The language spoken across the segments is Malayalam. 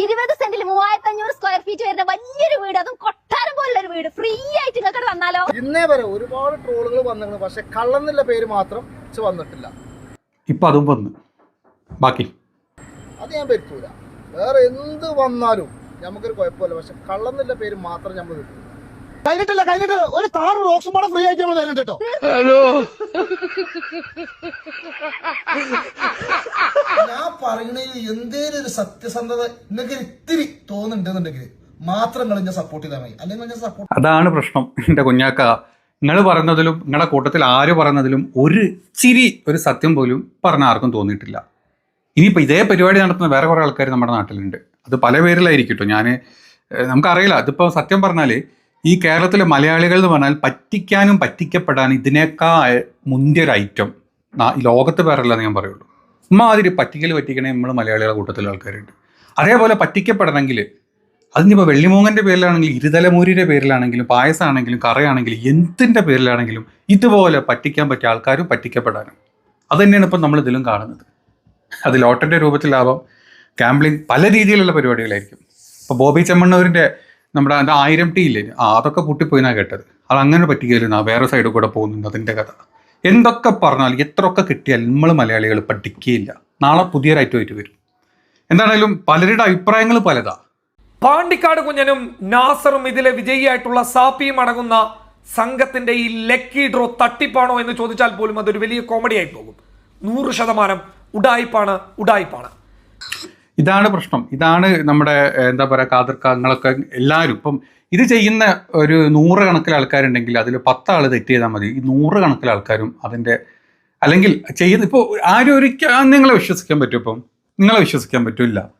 ഇരുപത് സെന്റിൽ മൂവായിരത്തി അഞ്ഞൂറ് സ്ക്വയർ ഫീറ്റ് വരുന്ന വലിയൊരു വീട്. അതും കൊട്ടാരം പോലുള്ള ഒരു വീട്. ഫ്രീ ആയിട്ട് നിങ്ങൾക്ക് വന്നാലോ? ഇന്നേ വരെ ഒരുപാട് ട്രോളുകൾ വന്നിരുന്നു. പക്ഷെ കള്ളന്നില്ല പേര് മാത്രം വന്നിട്ടില്ല. ഇപ്പൊ അതും വന്നു. ബാക്കി? അത് ഞാൻ പറ്റൂല വേറെ എന്ത് വന്നാലും നമുക്കൊരു കുഴപ്പമില്ല. പക്ഷെ കള്ളന്നില്ല പേര് മാത്രം നമ്മൾ കിട്ടും കഴിഞ്ഞിട്ടില്ല കഴിഞ്ഞിട്ട് ഒരു കാറ് റോക്സും പാടെ ഫ്രീ ആയിട്ട് നമ്മൾ തരുന്നുണ്ട് കേട്ടോ. ഞാൻ പറയുന്നതിൽ എന്തേലും ഒരു സത്യസന്ധത നിങ്ങൾക്ക് ഇത്തിരി തോന്നുന്നുണ്ടെന്നുണ്ടെങ്കിൽ മാത്രം നിങ്ങൾ എന്നെ സപ്പോർട്ട് ചെയ്താൽ മതി. അല്ലെങ്കിൽ ഞാൻ സപ്പോർട്ട് അതാണ് പ്രശ്നം. എന്റെ കുഞ്ഞാക്ക നിങ്ങൾ പറഞ്ഞതിലും നിങ്ങളുടെ കൂട്ടത്തിൽ ആര് പറഞ്ഞതിലും ഒരു ചിരി ഒരു സത്യം പോലും പറഞ്ഞ ആർക്കും തോന്നിയിട്ടില്ല. ഇനിയിപ്പോൾ ഇതേ പരിപാടി നടത്തുന്ന വേറെ കുറേ ആൾക്കാർ നമ്മുടെ നാട്ടിലുണ്ട്. അത് പല പേരിലായിരിക്കും കേട്ടോ. ഞാൻ നമുക്കറിയില്ല. അതിപ്പോൾ സത്യം പറഞ്ഞാൽ ഈ കേരളത്തിലെ മലയാളികൾ എന്ന് പറഞ്ഞാൽ പറ്റിക്കാനും പറ്റിക്കപ്പെടാനും ഇതിനേക്കാൾ മുന്തിയൊരു ഐറ്റം ലോകത്ത് വേറല്ല ഞാൻ പറയുള്ളൂ. ഇമ്മാതിരി പറ്റിക്കൽ പറ്റിക്കണേ നമ്മൾ മലയാളികളുടെ കൂട്ടത്തിലെ ആൾക്കാരുണ്ട്. അതേപോലെ പറ്റിക്കപ്പെടണമെങ്കിൽ അതിനിപ്പോൾ വെള്ളിമൂങ്ങന്റെ പേരിലാണെങ്കിലും ഇരുതലമൂരിയുടെ പേരിലാണെങ്കിലും പായസമാണെങ്കിലും കറയാണെങ്കിലും എന്തിന്റെ പേരിലാണെങ്കിലും ഇതുപോലെ പറ്റിക്കാൻ പറ്റിയ ആൾക്കാരും പറ്റിക്കപ്പെടാനും. അത് തന്നെയാണ് ഇപ്പം നമ്മൾ ഇതിലും കാണുന്നത്. അത് ലോട്ടന്റെ രൂപത്തിലാവാം ഗാംബ്ലിംഗ് പല രീതിയിലുള്ള പരിപാടികളായിരിക്കും. ഇപ്പോൾ ബോബി ചെമ്മണ്ണൂരിന്റെ നമ്മുടെ അതിന്റെ ആയിരം ടി ഇല്ലേ? ആ അതൊക്കെ പൊട്ടിപ്പോയിനാ കേട്ടത്. അത് അങ്ങനെ പറ്റിക്കലുന്ന വേറെ സൈഡിൽ കൂടെ പോകുന്നുണ്ട് അതിന്റെ കഥ. എന്തൊക്കെ പറഞ്ഞാലും എത്രയൊക്കെ കിട്ടിയാൽ നമ്മൾ മലയാളികൾ പഠിക്കുകയില്ല നാളെ പുതിയൊരൈറ്റമായിട്ട് വരും. എന്താണേലും പലരുടെ അഭിപ്രായങ്ങൾ പലതാ. പാണ്ടിക്കാട് കുഞ്ഞനും നാസറും ഇതിലെ വിജയിയായിട്ടുള്ള സാപ്പിയും അടങ്ങുന്ന സംഘത്തിന്റെ ഈ ലക്കി ഡ്രോ തട്ടിപ്പാണോ എന്ന് ചോദിച്ചാൽ പോലും അതൊരു വലിയ കോമഡി ആയി പോകും. നൂറ് ശതമാനം ഉഡായിപ്പാണ് ഉഡായിപ്പാണ് ഇതാണ് പ്രശ്നം. ഇതാണ് നമ്മുടെ എന്താ പറയുക കാതർക്കങ്ങളൊക്കെ എല്ലാവരും ഇപ്പം ഇത് ചെയ്യുന്ന ഒരു നൂറ് കണക്കിൽ ആൾക്കാരുണ്ടെങ്കിൽ അതിൽ പത്താൾ തെറ്റ് ചെയ്താൽ മതി. ഈ നൂറ് കണക്കിൽ ആൾക്കാരും അതിന്റെ അല്ലെങ്കിൽ ചെയ്യുന്ന ഇപ്പോൾ ആരും ഒരിക്കലും നിങ്ങളെ വിശ്വസിക്കാൻ പറ്റും ഇപ്പം? നിങ്ങളെ വിശ്വസിക്കാൻ പറ്റില്ല.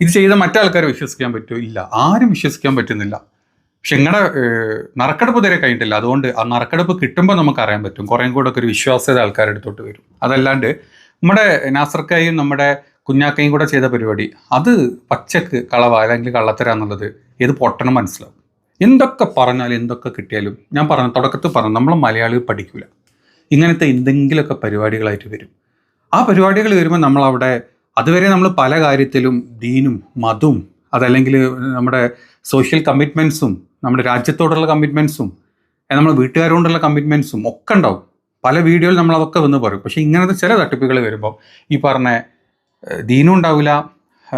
ഇത് ചെയ്ത മറ്റാൾക്കാരെ വിശ്വസിക്കാൻ പറ്റുമോ ഇല്ല. ആരും വിശ്വസിക്കാൻ പറ്റുന്നില്ല. പക്ഷെ നിങ്ങളുടെ നറുക്കെടുപ്പ് തരെ കഴിഞ്ഞിട്ടില്ല. അതുകൊണ്ട് ആ നറുക്കെടുപ്പ് കിട്ടുമ്പോൾ നമുക്ക് അറിയാൻ പറ്റും. കുറേ കൂടെ ഒക്കെ ഒരു വിശ്വാസ്യത ആൾക്കാരെടുത്തോട്ട് വരും. അതല്ലാണ്ട് നമ്മുടെ നാസർക്കായും നമ്മുടെ കുഞ്ഞാക്കയും കൂടെ ചെയ്ത പരിപാടി. അത് പച്ചക്ക് കളവ അല്ലെങ്കിൽ കള്ളത്തര എന്നുള്ളത് ഏത് പൊട്ടണം മനസ്സിലാവും. എന്തൊക്കെ പറഞ്ഞാലും എന്തൊക്കെ കിട്ടിയാലും ഞാൻ പറഞ്ഞ തുടക്കത്തിൽ പറഞ്ഞു നമ്മൾ മലയാളികൾ പഠിക്കില്ല ഇങ്ങനത്തെ എന്തെങ്കിലുമൊക്കെ പരിപാടികളായിട്ട് വരും. ആ പരിപാടികൾ വരുമ്പോൾ നമ്മളവിടെ അതുവരെ നമ്മൾ പല കാര്യത്തിലും ദീനും മതവും അതല്ലെങ്കിൽ നമ്മുടെ സോഷ്യൽ കമ്മിറ്റ്മെന്റ്സും നമ്മുടെ രാജ്യത്തോടുള്ള കമ്മിറ്റ്മെന്റ്സും നമ്മുടെ വീട്ടുകാരോടുള്ള കമ്മിറ്റ്മെന്റ്സും ഒക്കെ ഉണ്ടാവും. പല വീഡിയോയിൽ നമ്മൾ അതൊക്കെ വന്ന് പറയും. പക്ഷേ ഇങ്ങനത്തെ ചില തട്ടിപ്പുകൾ വരുമ്പോൾ ഈ പറഞ്ഞ ദീനും ഉണ്ടാവില്ല.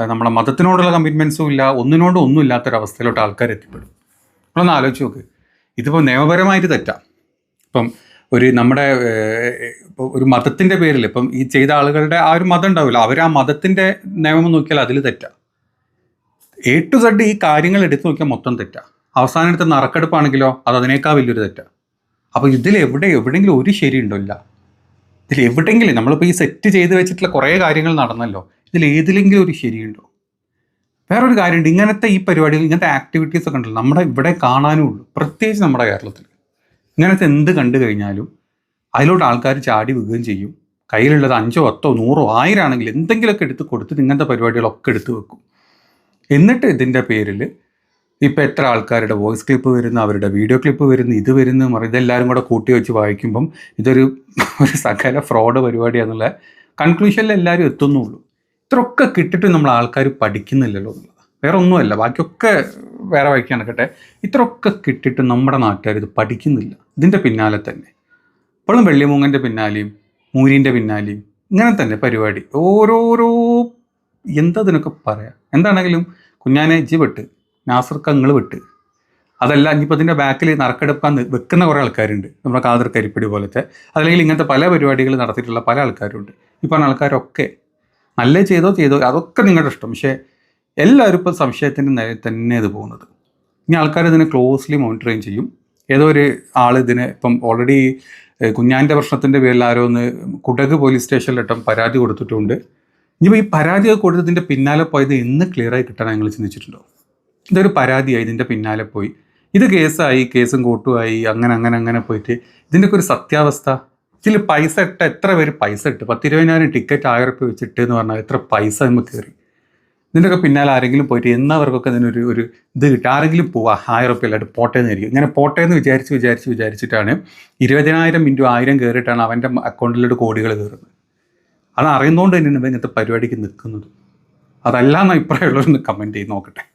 നമ്മളെ മതത്തിനോടുള്ള കമ്മിറ്റ്മെന്റ്സും ഇല്ല. ഒന്നിനോടും ഒന്നും ഇല്ലാത്തൊരവസ്ഥയിലോട്ട് ആൾക്കാർ എത്തിപ്പെടും. നമ്മളൊന്ന് ആലോചിച്ച് നോക്ക്. ഇതിപ്പോൾ നിയമപരമായിട്ട് തെറ്റാം. ഇപ്പം ഒരു നമ്മുടെ ഒരു മതത്തിന്റെ പേരിൽ ഇപ്പം ഈ ചെയ്ത ആളുകളുടെ ആ ഒരു മതം ഉണ്ടാവില്ല. അവർ ആ മതത്തിന്റെ നിയമം നോക്കിയാൽ അതിൽ തെറ്റാം. എ ടു സെഡ് ഈ കാര്യങ്ങൾ എടുത്തു നോക്കിയാൽ മൊത്തം തെറ്റാ. അവസാനത്തെ നറക്കെടുപ്പാണെങ്കിലോ അത് അതിനേക്കാൾ വലിയൊരു തെറ്റാ. അപ്പോൾ ഇതിൽ എവിടെ എവിടെയെങ്കിലും ഒരു ശരിയുണ്ടോ? ഇല്ല. ഇതിൽ എവിടെയെങ്കിലും നമ്മളിപ്പോൾ ഈ സെറ്റ് ചെയ്ത് വെച്ചിട്ടുള്ള കുറേ കാര്യങ്ങൾ നടന്നല്ലോ ഇതിൽ ഏതിലെങ്കിലും ഒരു ശരിയുണ്ടോ? വേറൊരു കാര്യമുണ്ട് ഇങ്ങനത്തെ ഈ പരിപാടികൾ ഇങ്ങനത്തെ ആക്ടിവിറ്റീസ് ഒക്കെ ഉണ്ടല്ലോ നമ്മുടെ ഇവിടെ കാണാനും ഉള്ളൂ പ്രത്യേകിച്ച് നമ്മുടെ കേരളത്തിൽ. ഇങ്ങനത്തെ എന്ത് കണ്ടു കഴിഞ്ഞാലും അതിലോട്ട് ആൾക്കാർ ചാടി വീഴുകയും ചെയ്യും. കയ്യിലുള്ളത് അഞ്ചോ പത്തോ നൂറോ ആയിരം ആണെങ്കിൽ എന്തെങ്കിലുമൊക്കെ എടുത്ത് കൊടുത്തിട്ട് ഇങ്ങനത്തെ പരിപാടികളൊക്കെ എടുത്ത് വെക്കും. എന്നിട്ട് ഇതിന്റെ പേരിൽ ഇപ്പം എത്ര ആൾക്കാരുടെ വോയിസ് ക്ലിപ്പ് വരുന്നു അവരുടെ വീഡിയോ ക്ലിപ്പ് വരുന്നു ഇത് വരുന്നു ഇതെല്ലാവരും കൂടെ കൂട്ടി വെച്ച് വായിക്കുമ്പം ഇതൊരു ഒരു സകല ഫ്രോഡ് പരിപാടിയാന്നുള്ള കൺക്ലൂഷനിൽ എല്ലാവരും എത്തുന്നുള്ളൂ. ഇത്രയൊക്കെ കിട്ടിയിട്ട് നമ്മൾ ആൾക്കാർ പഠിക്കുന്നില്ലല്ലോ എന്നുള്ളത്. വേറെ ഒന്നുമല്ല ബാക്കിയൊക്കെ വേറെ വായിക്കാൻ നടക്കട്ടെ. ഇത്രയൊക്കെ കിട്ടിയിട്ട് നമ്മുടെ നാട്ടുകാർ ഇത് പഠിക്കുന്നില്ല. ഇതിന്റെ പിന്നാലെ തന്നെ. ഇപ്പോഴും വെള്ളിമൂങ്ങന്റെ പിന്നാലെയും മൂരിന്റെ പിന്നാലെയും ഇങ്ങനെ തന്നെ പരിപാടി. ഓരോരോ എന്താ ഇതിനൊക്കെ പറയാം? എന്താണെങ്കിലും കുഞ്ഞാനെ ഇജ്ജ് വിട്ട് കങ്ങൾ വിട്ട്. അതല്ല ഇനിയിപ്പോൾ ഇതിന്റെ ബാക്കിൽ നറുക്കെടുക്കാൻ വെക്കുന്ന കുറേ ആൾക്കാരുണ്ട്. നമ്മുടെ കാതർ കരിപ്പിടി പോലത്തെ. അതല്ലെങ്കിൽ ഇങ്ങനത്തെ പല പരിപാടികൾ നടത്തിയിട്ടുള്ള പല ആൾക്കാരുണ്ട്. ഈ പറഞ്ഞ ആൾക്കാരൊക്കെ നല്ല ചെയ്തോ ചെയ്തോ അതൊക്കെ നിങ്ങളുടെ ഇഷ്ടം. പക്ഷേ എല്ലാവരും ഇപ്പോൾ സംശയത്തിന്റെ നിലയിൽ തന്നെ ഇത് പോകുന്നത്. ഇനി ആൾക്കാർ ഇതിനെ ക്ലോസ്ലി മോണിറ്ററിങ് ചെയ്യും. ഏതോ ഒരു ആൾ ഇതിനെ ഇപ്പം ഓൾറെഡി കുഞ്ഞാന്റെ പ്രശ്നത്തിന്റെ പേരിൽ ആരോ ഒന്ന് കുടക് പോലീസ് സ്റ്റേഷനിലിട്ടും പരാതി കൊടുത്തിട്ടുണ്ട്. ഇനിയിപ്പോൾ ഈ പരാതി ഒക്കെ കൊടുത്തതിന്റെ പിന്നാലെ പോയത് എന്ന് ക്ലിയറായി കിട്ടണം നിങ്ങൾ ചിന്തിച്ചിട്ടുണ്ടോ? ഇതൊരു പരാതിയായി ഇതിന്റെ പിന്നാലെ പോയി. ഇത് കേസായി കേസും കോട്ടുമായി അങ്ങനെ അങ്ങനെ അങ്ങനെ പോയിട്ട്. ഇതിന്റെയൊക്കെ ഒരു സത്യാവസ്ഥ. ഇതിൽ പൈസ ഇട്ട എത്ര പേര് പൈസ ഇട്ട്? പത്തിരുപതിനായിരം ടിക്കറ്റ് ആയിരം റുപ്യ വെച്ചിട്ട് എന്ന് പറഞ്ഞാൽ എത്ര പൈസ നമുക്ക് കയറി? ഇതിന്റെയൊക്കെ പിന്നാലെ ആരെങ്കിലും പോയിട്ട് എന്നവർക്കൊക്കെ ഇതിനൊരു ഒരു ഇത് കിട്ടും. ആരെങ്കിലും പോവാ ആയിരം റുപ്യ അല്ലാണ്ട് പോട്ടെ എന്നായിരിക്കും ഇങ്ങനെ പോട്ടെ എന്ന് വിചാരിച്ച് വിചാരിച്ച് വിചാരിച്ചിട്ടാണ് ഇരുപതിനായിരം ഇന്റു ആയിരം കയറിയിട്ടാണ് അവന്റെ അക്കൗണ്ടിലോട്ട് കോടികൾ കയറുന്നത്. അത് അറിയുന്നതുകൊണ്ട് തന്നെയാണ് ഇങ്ങനത്തെ പരിപാടിക്ക് നിൽക്കുന്നത്. അതല്ല എന്ന് അഭിപ്രായമുള്ളവരൊന്ന് കമന്റ് ചെയ്ത് നോക്കട്ടെ.